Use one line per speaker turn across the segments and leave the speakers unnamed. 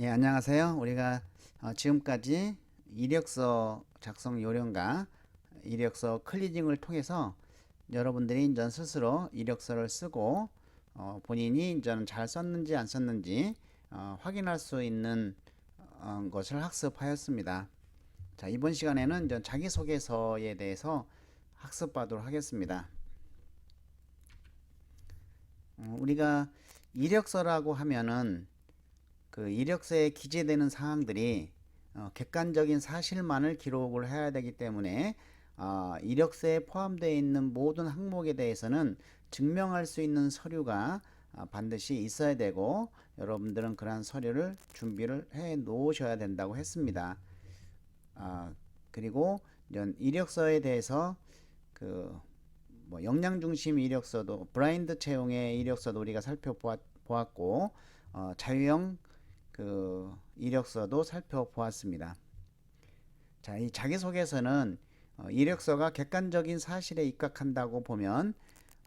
예, 안녕하세요. 우리가 어, 지금까지 이력서 작성 요령과 이력서 클리징을 통해서 여러분들이 이제 스스로 이력서를 쓰고 어, 본인이 이제 잘 썼는지 안 썼는지 어, 확인할 수 있는 어, 것을 학습하였습니다. 자, 이번 시간에는 이제 자기소개서에 대해서 학습하도록 하겠습니다. 어, 우리가 이력서라고 하면은 그 이력서에 기재되는 사항들이 어, 객관적인 사실만을 기록을 해야 되기 때문에 어, 이력서에 포함되어 있는 모든 항목에 대해서는 증명할 수 있는 서류가 어, 반드시 있어야 되고 여러분들은 그러한 서류를 준비를 해 놓으셔야 된다고 했습니다. 아, 그리고 이력서에 대해서 그 뭐 역량 중심 이력서도 브라인드 채용의 이력서도 우리가 살펴보았고 어, 자유형 그 이력서도 살펴보았습니다. 자, 이 자기소개서는 어, 이력서가 객관적인 사실에 입각한다고 보면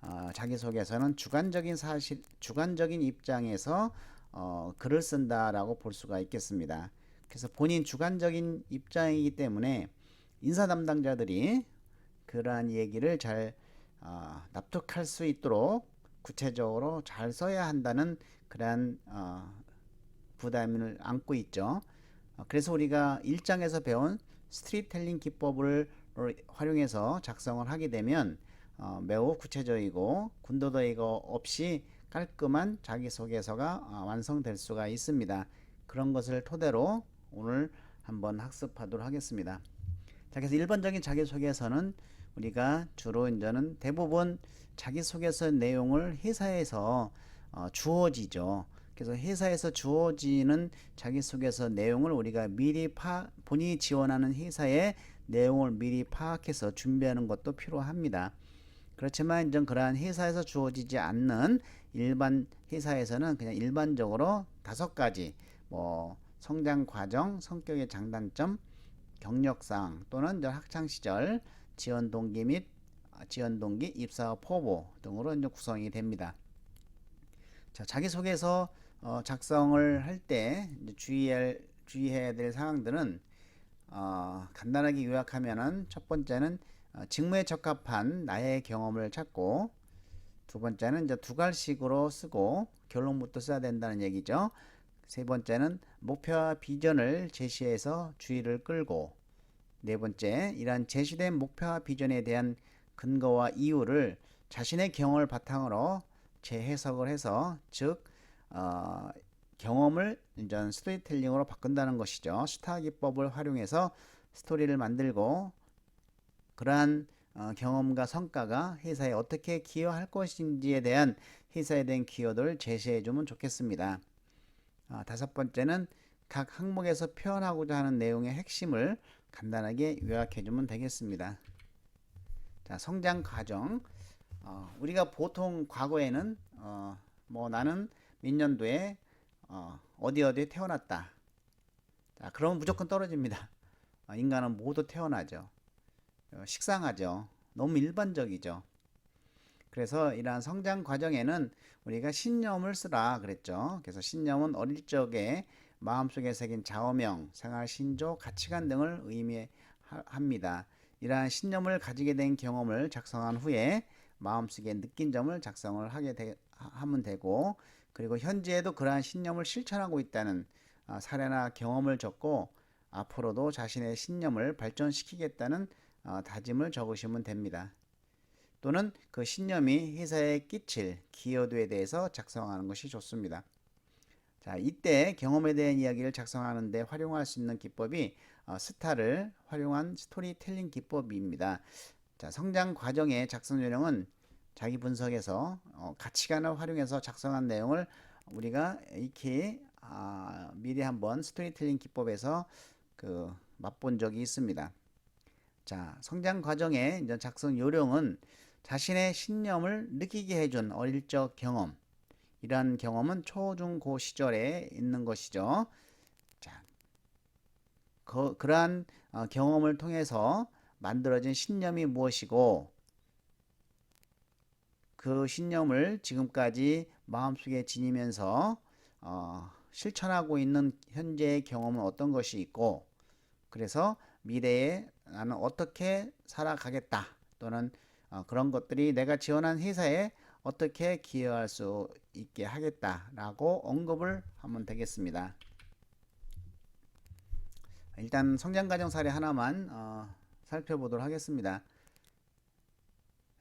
어, 자기소개서는 주관적인 사실, 주관적인 입장에서 어, 글을 쓴다라고 볼 수가 있겠습니다. 그래서 본인 주관적인 입장이기 때문에 인사 담당자들이 그러한 얘기를 잘 어, 납득할 수 있도록 구체적으로 잘 써야 한다는 그러한 어, 부담을 안고 있죠. 어, 그래서 우리가 1장에서 배운 스트리텔링 기법을 활용해서 작성을 하게 되면 어, 매우 구체적이고 군더더기가 없이 깔끔한 자기소개서가 어, 완성될 수가 있습니다. 그런 것을 토대로 오늘 한번 학습하도록 하겠습니다. 자, 그래서 일반적인 자기소개서는 우리가 주로 이제는 대부분 자기소개서 내용을 회사에서 어, 주어지죠. 그래서 회사에서 주어지는 자기소개서 내용을 우리가 미리 파, 본인이 지원하는 회사의 내용을 미리 파악해서 준비하는 것도 필요합니다. 그렇지만 이제 그러한 회사에서 주어지지 않는 일반 회사에서는 그냥 일반적으로 다섯 가지 뭐 성장 과정, 성격의 장단점, 경력상 또는 학창 시절 지원 동기 및 지원 동기 입사 포보 등으로 이제 구성이 됩니다. 자, 자기소개서 어, 작성을 할 때 주의할 주의해야 될 사항들은 어, 간단하게 요약하면은 첫 번째는 어, 직무에 적합한 나의 경험을 찾고 두 번째는 이제 두 갈식으로 쓰고 결론부터 써야 된다는 얘기죠. 세 번째는 목표와 비전을 제시해서 주의를 끌고 네 번째 이러한 제시된 목표와 비전에 대한 근거와 이유를 자신의 경험을 바탕으로 재해석을 해서 즉 어, 경험을 이제 스토리텔링으로 바꾼다는 것이죠. 스타 기법을 활용해서 스토리를 만들고 그러한 어, 경험과 성과가 회사에 어떻게 기여할 것인지에 대한 회사에 대한 기여도를 제시해 주면 좋겠습니다. 어, 다섯 번째는 각 항목에서 표현하고자 하는 내용의 핵심을 간단하게 요약해 주면 되겠습니다. 자, 성장 과정. 어, 우리가 보통 과거에는 어, 뭐 나는 몇 년도에 어, 디 어디에 태어났다. 자, 그러면 무조건 떨어집니다. 어, 인간은 모두 태어나죠. 어, 식상하죠. 너무 일반적이죠. 그래서 이러한 성장 과정에는 우리가 신념을 쓰라 그랬죠. 그래서 신념은 어릴 적에 마음속에 새긴 좌우명, 생활 신조, 가치관 등을 의미합니다. 이러한 신념을 가지게 된 경험을 작성한 후에 마음속에 느낀 점을 작성을 하게 되, 하면 되고 그리고 현재에도 그러한 신념을 실천하고 있다는 아, 사례나 경험을 적고 앞으로도 자신의 신념을 발전시키겠다는 아, 다짐을 적으시면 됩니다. 또는 그 신념이 회사에 끼칠 기여도에 대해서 작성하는 것이 좋습니다. 자, 이때 경험에 대한 이야기를 작성하는데 활용할 수 있는 기법이 어, 스타를 활용한 스토리텔링 기법입니다. 자, 성장 과정의 작성 요령은 자기 분석에서 어, 가치관을 활용해서 작성한 내용을 우리가 익히 아, 미리 한번 스토리텔링 기법에서 그 맛본 적이 있습니다. 자, 성장 과정의 이제 작성 요령은 자신의 신념을 느끼게 해준 어릴 적 경험. 이러한 경험은 초, 중, 고 시절에 있는 것이죠. 자, 그, 그러한 어, 경험을 통해서 만들어진 신념이 무엇이고 그 신념을 지금까지 마음속에 지니면서 어, 실천하고 있는 현재의 경험은 어떤 것이 있고 그래서 미래에 나는 어떻게 살아가겠다 또는 어, 그런 것들이 내가 지원한 회사에 어떻게 기여할 수 있게 하겠다라고 언급을 하면 되겠습니다. 일단 성장가정 사례 하나만 어, 살펴보도록 하겠습니다.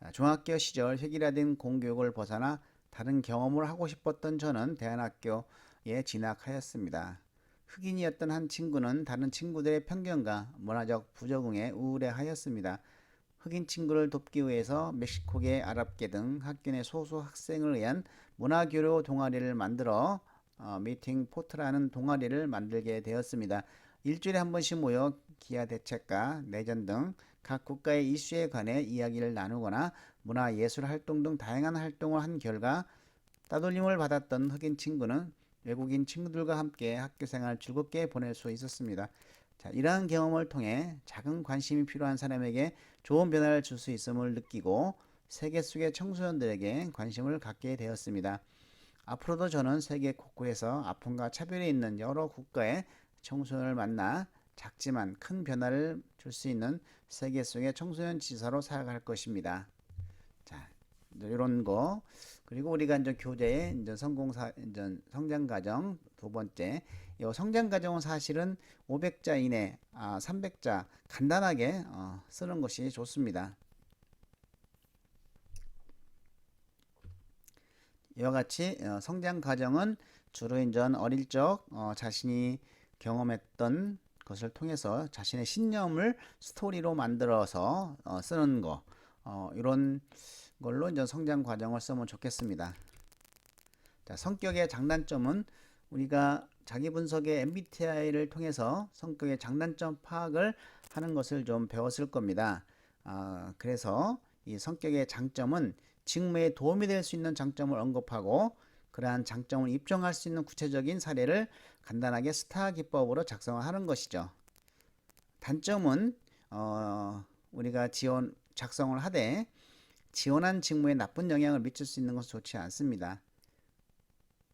자, 중학교 시절 획일화된 공교육을 벗어나 다른 경험을 하고 싶었던 저는 대안학교에 진학하였습니다. 흑인이었던 한 친구는 다른 친구들의 편견과 문화적 부적응에 우울해하였습니다. 흑인 친구를 돕기 위해서 멕시코계, 아랍계 등 학교 내 소수 학생을 위한 문화교류 동아리를 만들어 어, 미팅 포트라는 동아리를 만들게 되었습니다. 일주일에 한 번씩 모여 기아 대책과 내전 등 각 국가의 이슈에 관해 이야기를 나누거나 문화 예술 활동 등 다양한 활동을 한 결과 따돌림을 받았던 흑인 친구는 외국인 친구들과 함께 학교 생활 즐겁게 보낼 수 있었습니다. 자, 이러한 경험을 통해 작은 관심이 필요한 사람에게 좋은 변화를 줄 수 있음을 느끼고 세계 속의 청소년들에게 관심을 갖게 되었습니다. 앞으로도 저는 세계 곳곳에서 아픔과 차별이 있는 여러 국가의 청소년을 만나 작지만 큰 변화를 줄 수 있는 세계 속의 청소년 지사로 살아갈 것입니다. 자, 이런 거 그리고 우리가 이제 교재에 이제 성공사 이제 성장 과정 두 번째 이 성장 과정은 사실은 500자 이내 아 300자 간단하게 어, 쓰는 것이 좋습니다. 이와 같이 어, 성장 과정은 주로 이제 어릴 적 어, 자신이 경험했던 것을 통해서 자신의 신념을 스토리로 만들어서 어, 쓰는 거 어, 이런 걸로 이제 성장 과정을 쓰면 좋겠습니다. 자, 성격의 장단점은 우리가 자기 분석의 MBTI를 통해서 성격의 장단점 파악을 하는 것을 좀 배웠을 겁니다. 아, 그래서 이 성격의 장점은 직무에 도움이 될 수 있는 장점을 언급하고 그러한 장점을 입증할 수 있는 구체적인 사례를 간단하게 스타 기법으로 작성을 하는 것이죠. 단점은 어, 우리가 지원 작성을 하되 지원한 직무에 나쁜 영향을 미칠 수 있는 것은 좋지 않습니다.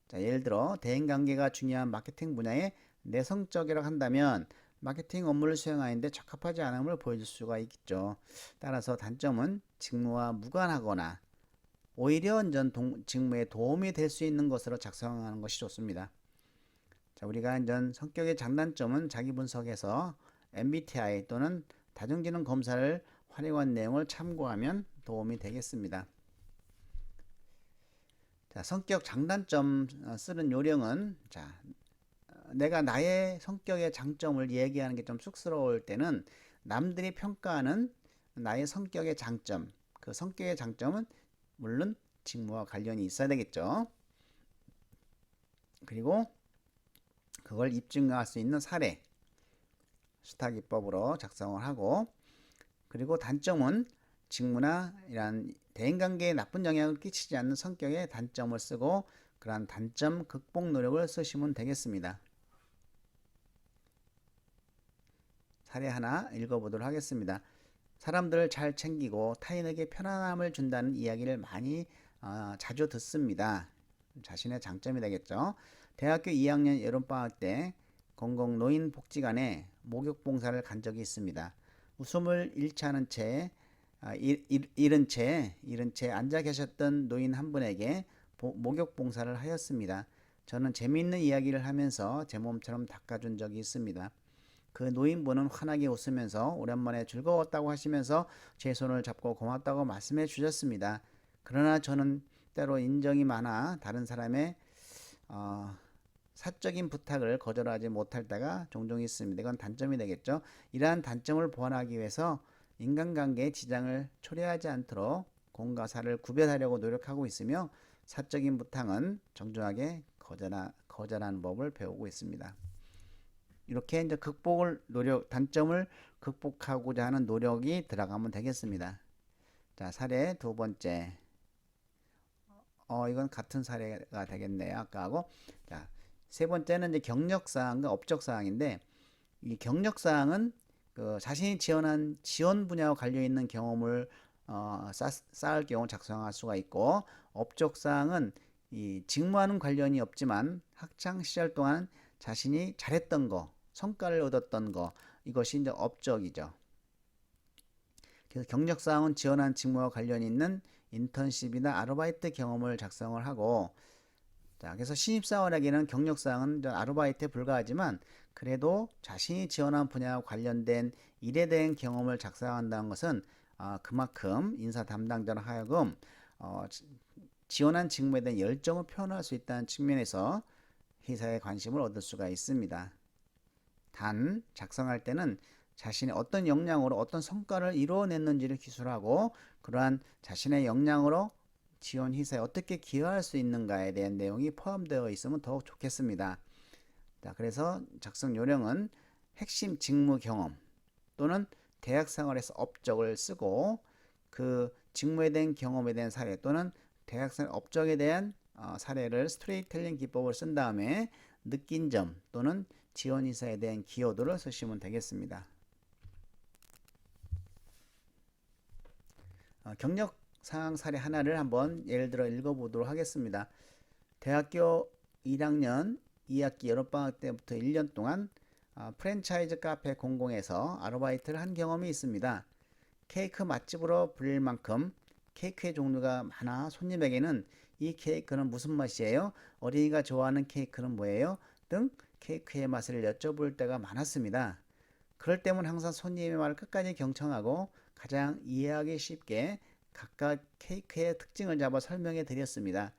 자, 예를 들어 대인관계가 중요한 마케팅 분야에 내성적이라고 한다면 마케팅 업무를 수행하는데 적합하지 않음을 보여줄 수가 있겠죠. 따라서 단점은 직무와 무관하거나 오히려 전 동, 직무에 도움이 될 수 있는 것으로 작성하는 것이 좋습니다. 자, 우리가 전 성격의 장단점은 자기 분석에서 MBTI 또는 다중지능 검사를 활용한 내용을 참고하면 도움이 되겠습니다. 자, 성격 장단점 어, 쓰는 요령은 자, 어, 내가 나의 성격의 장점을 얘기하는 게 좀 쑥스러울 때는 남들이 평가하는 나의 성격의 장점, 그 성격의 장점은 물론 직무와 관련이 있어야 되겠죠. 그리고 그걸 입증할 수 있는 사례, 스타 기법으로 작성을 하고 그리고 단점은 직무나 이런 대인관계에 나쁜 영향을 끼치지 않는 성격의 단점을 쓰고 그러한 단점 극복 노력을 쓰시면 되겠습니다. 사례 하나 읽어보도록 하겠습니다. 사람들을 잘 챙기고 타인에게 편안함을 준다는 이야기를 많이 어, 자주 듣습니다. 자신의 장점이 되겠죠. 대학교 2학년 여름방학 때 공공노인 복지관에 목욕 봉사를 간 적이 있습니다. 웃음을 잃지 않은 채 아, 잃은 채 잃은 채 앉아 계셨던 노인 한 분에게 목욕 봉사를 하였습니다. 저는 재미있는 이야기를 하면서 제 몸처럼 닦아준 적이 있습니다. 그 노인분은 환하게 웃으면서 오랜만에 즐거웠다고 하시면서 제 손을 잡고 고맙다고 말씀해 주셨습니다. 그러나 저는 때로 인정이 많아 다른 사람의 어, 사적인 부탁을 거절하지 못할 때가 종종 있습니다. 이건 단점이 되겠죠. 이러한 단점을 보완하기 위해서 인간관계에 지장을 초래하지 않도록 공과 사를 구별하려고 노력하고 있으며 사적인 부탁은 정중하게 거절하, 거절하는 법을 배우고 있습니다. 이렇게 이제 극복을 노력 단점을 극복하고자 하는 노력이 들어가면 되겠습니다. 자 사례 두 번째. 어 이건 같은 사례가 되겠네요. 아까하고 자 세 번째는 이제 경력 사항과 업적 사항인데 이 경력 사항은 그 자신이 지원한 지원 분야와 관련 있는 경험을 어, 쌓, 쌓을 경우 작성할 수가 있고 업적 사항은 이 직무와는 관련이 없지만 학창 시절 동안 자신이 잘했던 거, 성과를 얻었던 거 이것이 이제 업적이죠. 그래서 경력 사항은 지원한 직무와 관련이 있는 인턴십이나 아르바이트 경험을 작성을 하고 자, 그래서 신입사원에게는 경력 사항은 이제 아르바이트에 불과하지만 그래도 자신이 지원한 분야와 관련된 일에 대한 경험을 작성한다는 것은 어, 그만큼 인사 담당자로 하여금 어, 지- 지원한 직무에 대한 열정을 표현할 수 있다는 측면에서 회사의 관심을 얻을 수가 있습니다. 단 작성할 때는 자신의 어떤 역량으로 어떤 성과를 이루어냈는지를 기술하고 그러한 자신의 역량으로 지원 회사에 어떻게 기여할 수 있는가에 대한 내용이 포함되어 있으면 더욱 좋겠습니다. 자, 그래서 작성 요령은 핵심 직무 경험 또는 대학 생활에서 업적을 쓰고 그 직무에 대한 경험에 대한 사례 또는 대학생 업적에 대한 어, 사례를 스토리텔링 기법을 쓴 다음에 느낀 점 또는 지원 이사에 대한 기여도를 쓰시면 되겠습니다. 어, 경력 사항 사례 하나를 한번 예를 들어 읽어보도록 하겠습니다. 대학교 1학년 2학기 여름방학 때부터 1년 동안 어, 프랜차이즈 카페 공공에서 아르바이트를 한 경험이 있습니다. 케이크 맛집으로 불릴 만큼 케이크의 종류가 많아 손님에게는 이 케이크는 무슨 맛이에요? 어린이가 좋아하는 케이크는 뭐예요? 등 케이크의 맛을 여쭤볼 때가 많았습니다. 그럴 때면 항상 손님의 말을 끝까지 경청하고 가장 이해하기 쉽게 각각 케이크의 특징을 잡아 설명해 드렸습니다.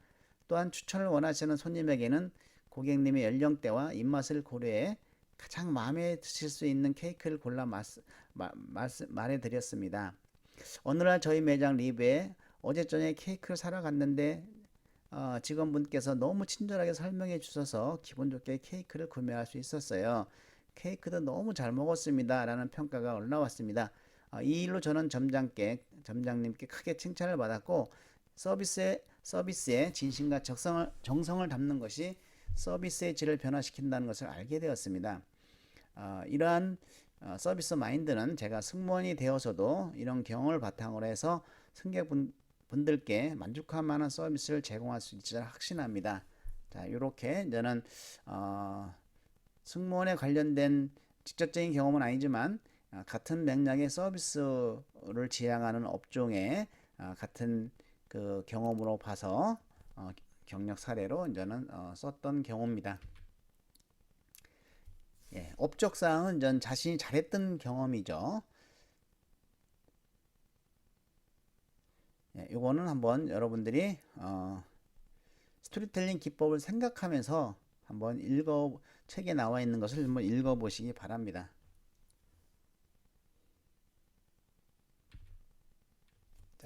또한 추천을 원하시는 손님에게는 고객님의 연령대와 입맛을 고려해 가장 마음에 드실 수 있는 케이크를 골라 말해 드렸습니다. 어느 날 저희 매장 리뷰에 어제 저녁에 케이크를 사러 갔는데 어, 직원분께서 너무 친절하게 설명해 주셔서 기분 좋게 케이크를 구매할 수 있었어요. 케이크도 너무 잘 먹었습니다. 라는 평가가 올라왔습니다. 어, 이 일로 저는 점장께, 점장님께 크게 칭찬을 받았고 서비스에, 서비스에 진심과 적성을, 정성을 담는 것이 서비스의 질을 변화시킨다는 것을 알게 되었습니다. 어, 이러한 어, 서비스 마인드는 제가 승무원이 되어서도 이런 경험을 바탕으로 해서 승객분 분들께 만족할 만한 서비스를 제공할 수 있을 확신합니다. 자, 이렇게 저는 어, 승무원에 관련된 직접적인 경험은 아니지만 어, 같은 맥락의 서비스를 지향하는 업종의 어, 같은 그 경험으로 봐서 어, 경력 사례로 저는 어, 썼던 경우입니다. 예, 업적 사항은 전 자신이 잘했던 경험이죠. 예, 요거는 한번 여러분들이 어, 스토리텔링 기법을 생각하면서 한번 읽어 책에 나와 있는 것을 한번 읽어 보시기 바랍니다.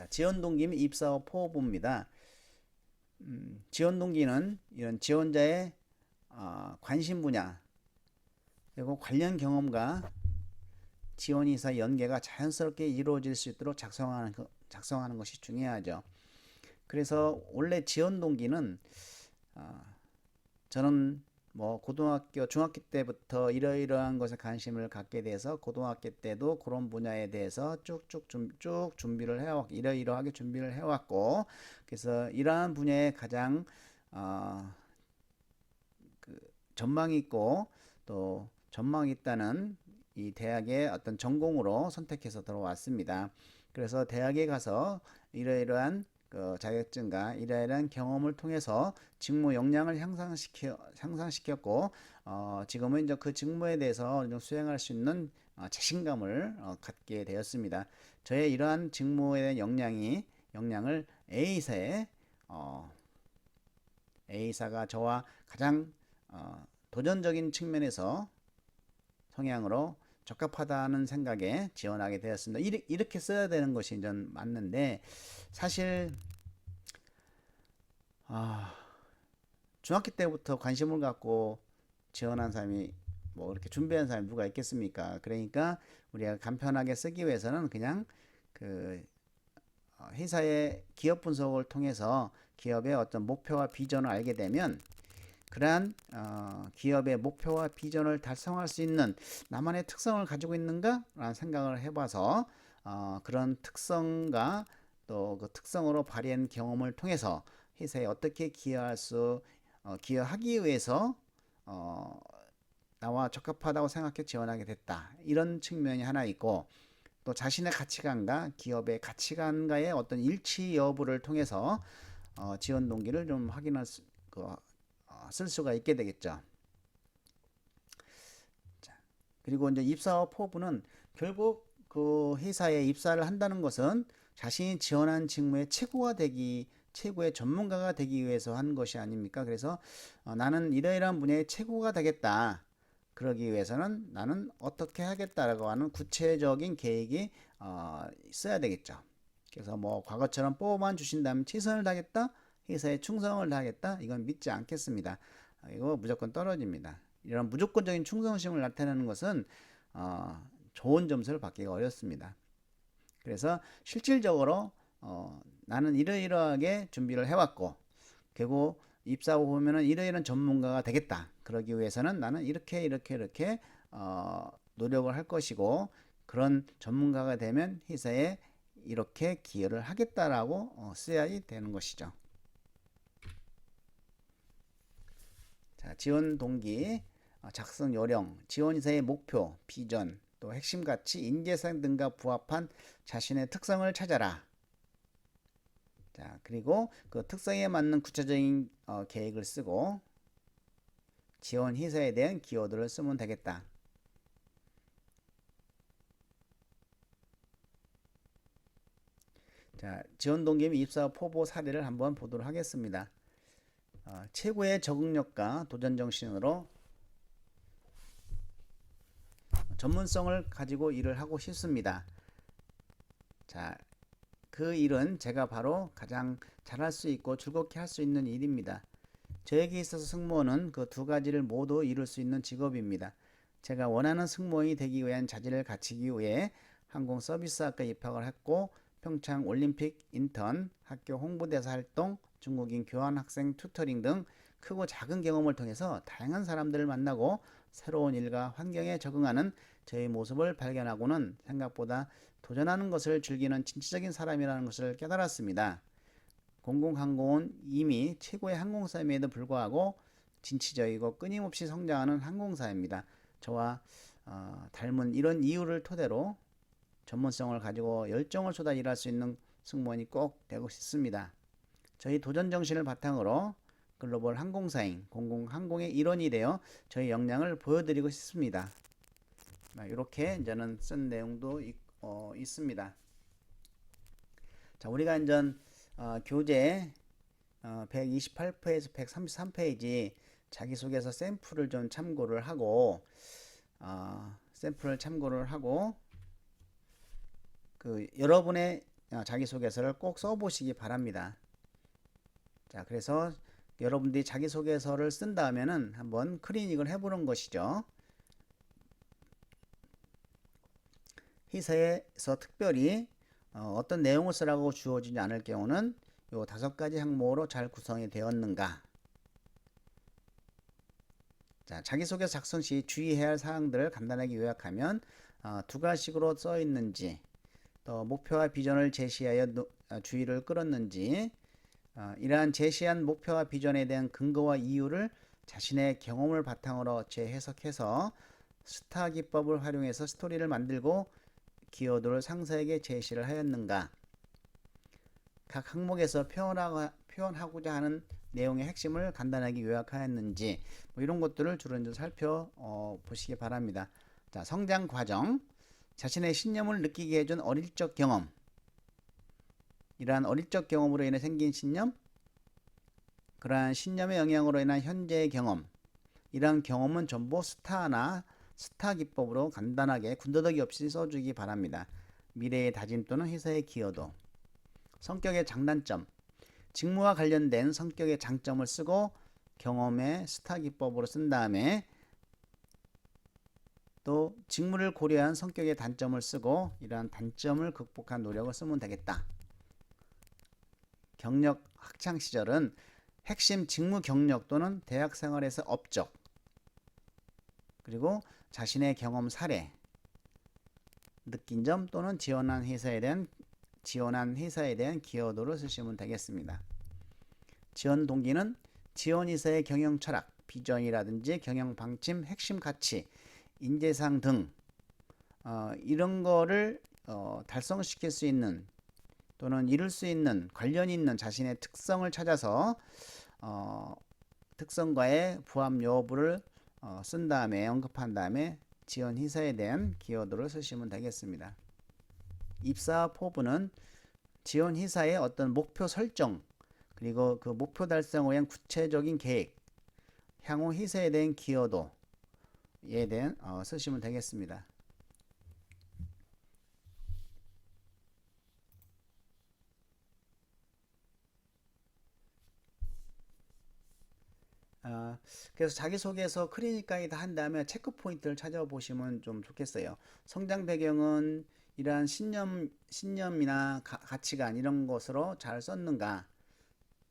자, 지원 동기 및 입사와 포부입니다. 음, 지원 동기는 이런 지원자의 어, 관심 분야 그리고 관련 경험과 지원이사 연계가 자연스럽게 이루어질 수 있도록 작성하는 그, 작성하는 것이 중요하죠. 그래서 원래 지원 동기는 어, 저는 뭐 고등학교, 중학교 때부터 이러이러한 것에 관심을 갖게 돼서 고등학교 때도 그런 분야에 대해서 쭉쭉 좀, 쭉 준비를 해왔고 이러이러하게 준비를 해왔고 그래서 이러한 분야에 가장 어, 그 전망이 있고 또 전망이 있다는 이 대학의 어떤 전공으로 선택해서 들어왔습니다. 그래서 대학에 가서 이러이러한 그 자격증과 이러이러한 경험을 통해서 직무 역량을 향상시켜 향상시켰고 어, 지금은 이제 그 직무에 대해서 정도 수행할 수 있는 어, 자신감을 어, 갖게 되었습니다. 저의 이러한 직무에 대한 역량이 역량을 A사에 어, A사가 저와 가장 어, 도전적인 측면에서 성향으로 적합하다는 생각에 지원하게 되었습니다. 이렇게, 써야 되는 것이 전 맞는데 사실 아, 중학교 때부터 관심을 갖고 지원한 사람이 뭐 이렇게 준비한 사람이 누가 있겠습니까? 그러니까 우리가 간편하게 쓰기 위해서는 그냥 그 어, 회사의 기업 분석을 통해서 기업의 어떤 목표와 비전을 알게 되면 그러한 어, 기업의 목표와 비전을 달성할 수 있는 나만의 특성을 가지고 있는가 라는 생각을 해봐서 어, 그런 특성과 또 그 특성으로 발휘한 경험을 통해서 회사에 어떻게 기여할 수 어, 기여하기 위해서 어, 나와 적합하다고 생각해 지원하게 됐다. 이런 측면이 하나 있고 또 자신의 가치관과 기업의 가치관과의 어떤 일치 여부를 통해서 어, 지원 동기를 좀 확인할 수, 그, 어, 쓸 수가 있게 되겠죠. 자, 그리고 이제 입사와 포부는 결국 그 회사에 입사를 한다는 것은 자신이 지원한 직무의 최고가 되기 최고의 전문가가 되기 위해서 한 것이 아닙니까? 그래서 어, 나는 이러이러한 분야의 최고가 되겠다. 그러기 위해서는 나는 어떻게 하겠다라고 하는 구체적인 계획이 어, 있어야 되겠죠. 그래서 뭐 과거처럼 뽑아만 주신다면 최선을 다하겠다, 회사에 충성을 다하겠다, 이건 믿지 않겠습니다. 어, 이거 무조건 떨어집니다. 이런 무조건적인 충성심을 나타내는 것은 어, 좋은 점수를 받기가 어렵습니다. 그래서 실질적으로 어, 나는 이러이러하게 준비를 해왔고 결국 입사 후 보면은 이러이러한 전문가가 되겠다. 그러기 위해서는 나는 이렇게 이렇게 이렇게 어, 노력을 할 것이고 그런 전문가가 되면 회사에 이렇게 기여를 하겠다라고 어, 써야 되는 것이죠. 자, 지원 동기, 어, 작성 요령, 지원 이사의 목표, 비전, 또 핵심 가치, 인재상 등과 부합한 자신의 특성을 찾아라. 자, 그리고 그 특성에 맞는 구체적인 어, 계획을 쓰고 지원 희사에 대한 기호들을 쓰면 되겠다. 자, 지원 동기 및 입사 포보 사례를 한번 보도록 하겠습니다. 어, 최고의 적응력과 도전 정신으로 전문성을 가지고 일을 하고 싶습니다. 자, 그 일은 제가 바로 가장 잘할 수 있고 즐겁게 할 수 있는 일입니다. 저에게 있어서 승무원은 그 두 가지를 모두 이룰 수 있는 직업입니다. 제가 원하는 승무원이 되기 위한 자질을 갖추기 위해 항공 서비스학과 입학을 했고 평창 올림픽 인턴, 학교 홍보대사 활동, 중국인 교환 학생 튜터링 등 크고 작은 경험을 통해서 다양한 사람들을 만나고 새로운 일과 환경에 적응하는 저의 모습을 발견하고는 생각보다 도전하는 것을 즐기는 진취적인 사람이라는 것을 깨달았습니다. 공공항공은 이미 최고의 항공사임에도 불구하고 진취적이고 끊임없이 성장하는 항공사입니다. 저와 어, 닮은 이런 이유를 토대로 전문성을 가지고 열정을 쏟아 일할 수 있는 승무원이 꼭 되고 싶습니다. 저희 도전 정신을 바탕으로 글로벌 항공사인 공공항공의 일원이 되어 저희 역량을 보여드리고 싶습니다. 이렇게 저는 쓴 내용도 있, 어, 있습니다. 자, 우리가 이제 어, 교재 어, 128페이지, 133페이지 자기소개서 샘플을 좀 참고를 하고 어, 샘플을 참고를 하고 그 여러분의 어, 자기소개서를 꼭 써보시기 바랍니다. 자, 그래서 여러분들이 자기소개서를 쓴 다음에는 한번 클리닉을 해보는 것이죠. 회사에서 특별히 어, 떤 내용을 쓰라고 주어지지 않을 경우는 요 다섯 가지 항목으로 잘 구성이 되었는가 자, 자기소개서 작성 시 주의해야 할 사항들을 간단하게 요약하면 어, 두 가지식으로 써 있는지 또 목표와 비전을 제시하여 노, 어, 주의를 끌었는지 어, 이러한 제시한 목표와 비전에 대한 근거와 이유를 자신의 경험을 바탕으로 재해석해서 스타 기법을 활용해서 스토리를 만들고 기여도를 상사에게 제시를 하였는가? 각 항목에서 표현하고 자 하는 내용의 핵심을 간단하게 요약하였는지 뭐 이런 것들을 주로 이제 살펴 어, 보시기 바랍니다. 자, 성장 과정, 자신의 신념을 느끼게 해준 어릴 적 경험, 이러한 어릴 적 경험으로 인해 생긴 신념, 그러한 신념의 영향으로 인한 현재의 경험, 이러한 경험은 전부 스타나 스타 기법으로 간단하게 군더더기 없이 써주기 바랍니다. 미래의 다짐 또는 회사의 기여도 성격의 장단점 직무와 관련된 성격의 장점을 쓰고 경험의 스타 기법으로 쓴 다음에 또 직무를 고려한 성격의 단점을 쓰고 이러한 단점을 극복한 노력을 쓰면 되겠다. 경력 학창 시절은 핵심 직무 경력 또는 대학 생활에서 업적 그리고 자신의 경험 사례, 느낀 점 또는 지원한 회사에 대한 지원한 회사에 대한 기여도를 쓰시면 되겠습니다. 지원 동기는 지원 이사의 경영 철학, 비전이라든지 경영 방침, 핵심 가치, 인재상 등 어, 이런 거를 어, 달성시킬 수 있는 또는 이룰 수 있는 관련 있는 자신의 특성을 찾아서 어, 특성과의 부합 여부를 어, 쓴 다음에 언급한 다음에 지원 희사에 대한 기여도를 쓰시면 되겠습니다. 입사 포부는 지원 희사의 어떤 목표 설정 그리고 그 목표 달성을 위한 구체적인 계획 향후 희사에 대한 기여도에 대한 어, 쓰시면 되겠습니다. 아, 그래서 자기소개서 클리닉 가이드 한 다음에 체크 포인트를 찾아보시면 좀 좋겠어요. 성장 배경은 이러한 신념, 신념이나 가, 가치관 이런 것으로 잘 썼는가?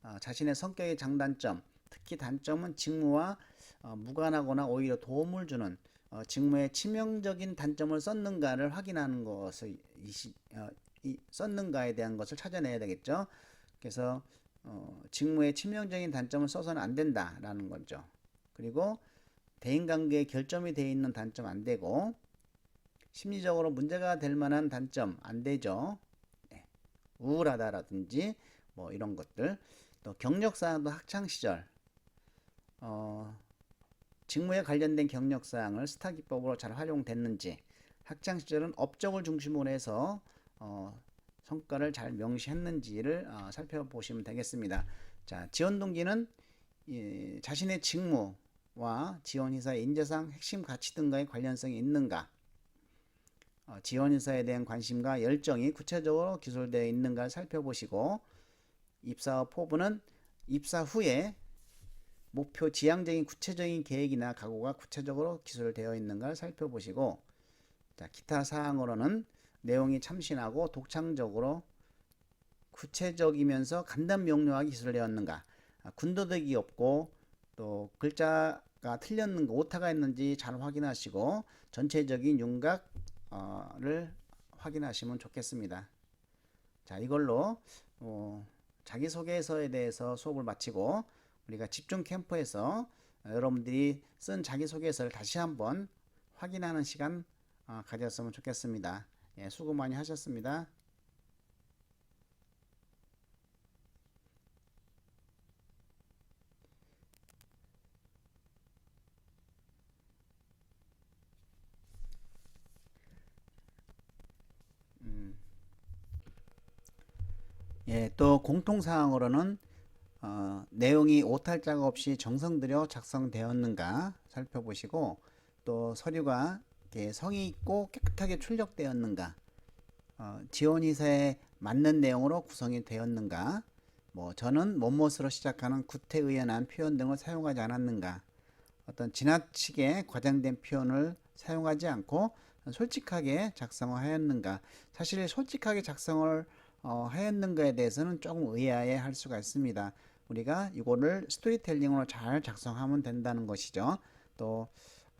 어, 자신의 성격의 장단점, 특히 단점은 직무와 어, 무관하거나 오히려 도움을 주는 어, 직무의 치명적인 단점을 썼는가를 확인하는 것을 이시, 어, 이, 썼는가에 대한 것을 찾아내야 되겠죠. 그래서 어, 직무의 치명적인 단점을 써서는 안 된다라는 거죠. 그리고 대인관계에 결점이 되어 있는 단점 안 되고 심리적으로 문제가 될 만한 단점 안 되죠. 네. 우울하다라든지 뭐 이런 것들 또 경력사항도 학창 시절 어, 직무에 관련된 경력사항을 스타 기법으로 잘 활용됐는지 학창 시절은 업적을 중심으로 해서 어, 성과를 잘 명시했는지를 어, 살펴보시면 되겠습니다. 자, 지원 동기는 예, 자신의 직무와 지원 회사의 인재상 핵심 가치 등과의 관련성이 있는가, 어, 지원 회사에 대한 관심과 열정이 구체적으로 기술되어 있는가를 살펴보시고 입사 포부는 입사 후에 목표 지향적인 구체적인 계획이나 각오가 구체적으로 기술되어 있는가를 살펴보시고 자, 기타 사항으로는 내용이 참신하고 독창적으로 구체적이면서 간단 명료하게 기술되었는가 아, 군더더기 없고 또 글자가 틀렸는가 오타가 있는지 잘 확인하시고 전체적인 윤곽을 확인하시면 좋겠습니다. 자 이걸로 어, 자기소개서에 대해서 수업을 마치고 우리가 집중 캠프에서 여러분들이 쓴 자기소개서를 다시 한번 확인하는 시간 어, 가졌으면 좋겠습니다. 예, 수고 많이 하셨습니다. 음. 예, 또 공통사항으로는 어, 내용이 오탈 자가 없이 정성 들여 작성되었는가 살펴보시고 또 서류가 성의 있고 깨끗하게 출력되었는가 어, 지원이사에 맞는 내용으로 구성이 되었는가 뭐 저는 뭐뭇으로 시작하는 구태의연한 표현 등을 사용하지 않았는가 어떤 지나치게 과장된 표현을 사용하지 않고 솔직하게 작성을 하였는가 사실 솔직하게 작성을 어, 하였는가에 대해서는 조금 의아해 할 수가 있습니다. 우리가 이거를 스토리텔링으로 잘 작성하면 된다는 것이죠. 또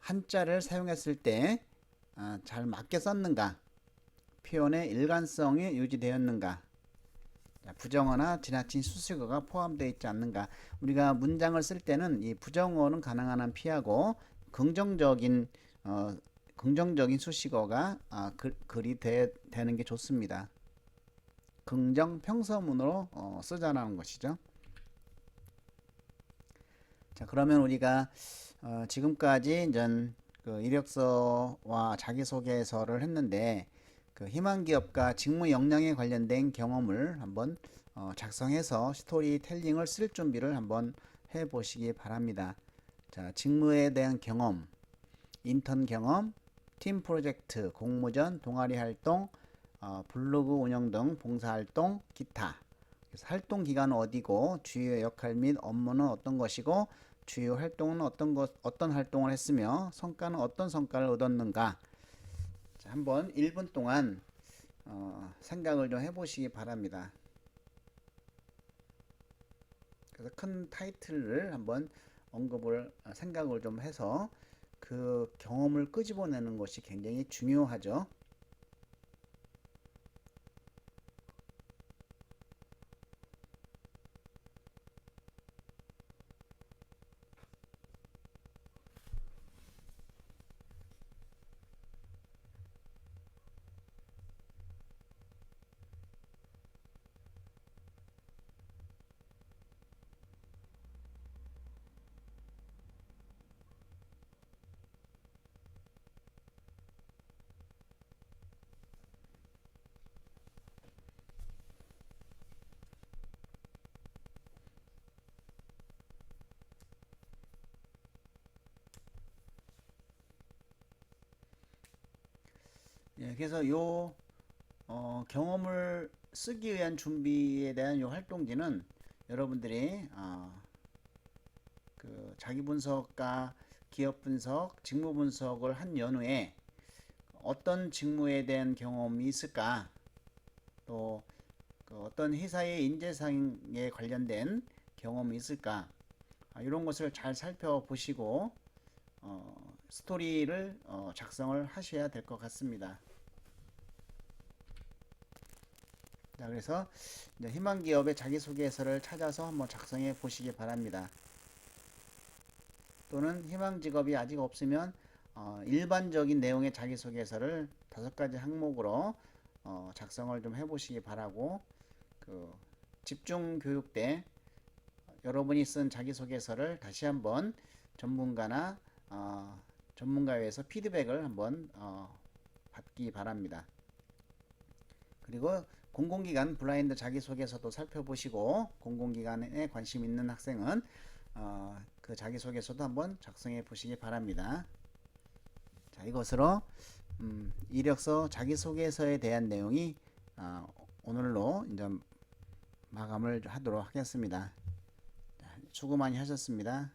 한자를 사용했을 때잘 아, 맞게 썼는가 표현의 일관성이 유지되었는가 부정어나 지나친 수식어가 포함되어 있지 않는가 우리가 문장을 쓸 때는 이 부정어는 가능한 한 피하고 긍정적인 어, 긍정적인 수식어가 아, 글, 글이 되, 되는 게 좋습니다. 긍정 평서문으로 어, 쓰자라는 것이죠. 자 그러면 우리가 어, 지금까지 이제 그 이력서와 자기소개서를 했는데 그 희망 기업과 직무 역량에 관련된 경험을 한번 어, 작성해서 스토리텔링을 쓸 준비를 한번 해 보시기 바랍니다. 자, 직무에 대한 경험, 인턴 경험, 팀 프로젝트, 공모전, 동아리 활동, 어, 블로그 운영 등 봉사 활동, 기타. 그래서 활동 기간은 어디고 주요 역할 및 업무는 어떤 것이고 주요 활동은 어떤 것 어떤 활동을 했으며 성과는 어떤 성과를 얻었는가 자, 한번 1분 동안 어, 생각을 좀 해보시기 바랍니다. 그래서 큰 타이틀을 한번 언급을 어, 생각을 좀 해서 그 경험을 끄집어내는 것이 굉장히 중요하죠. 예, 그래서 요 어, 경험을 쓰기 위한 준비에 대한 요 활동지는 여러분들이 어, 그 자기 분석과 기업 분석, 직무 분석을 한 연후에 어떤 직무에 대한 경험이 있을까? 또 그 어떤 회사의 인재상에 관련된 경험이 있을까? 아, 이런 것을 잘 살펴보시고 어, 스토리를 어, 작성을 하셔야 될 것 같습니다. 자, 그래서 희망 기업의 자기소개서를 찾아서 한번 작성해 보시기 바랍니다. 또는 희망 직업이 아직 없으면 어, 일반적인 내용의 자기소개서를 다섯 가지 항목으로 어, 작성을 좀 해보시기 바라고 그 집중 교육 때 여러분이 쓴 자기소개서를 다시 한번 전문가나 어, 전문가에 의해서 피드백을 한번 어, 받기 바랍니다. 그리고 공공기관 블라인드 자기소개서도 살펴보시고 공공기관에 관심 있는 학생은 어, 그 자기소개서도 한번 작성해 보시기 바랍니다. 자, 이것으로 음, 이력서 자기소개서에 대한 내용이 어, 오늘로 이제 마감을 하도록 하겠습니다. 자, 수고 많이 하셨습니다.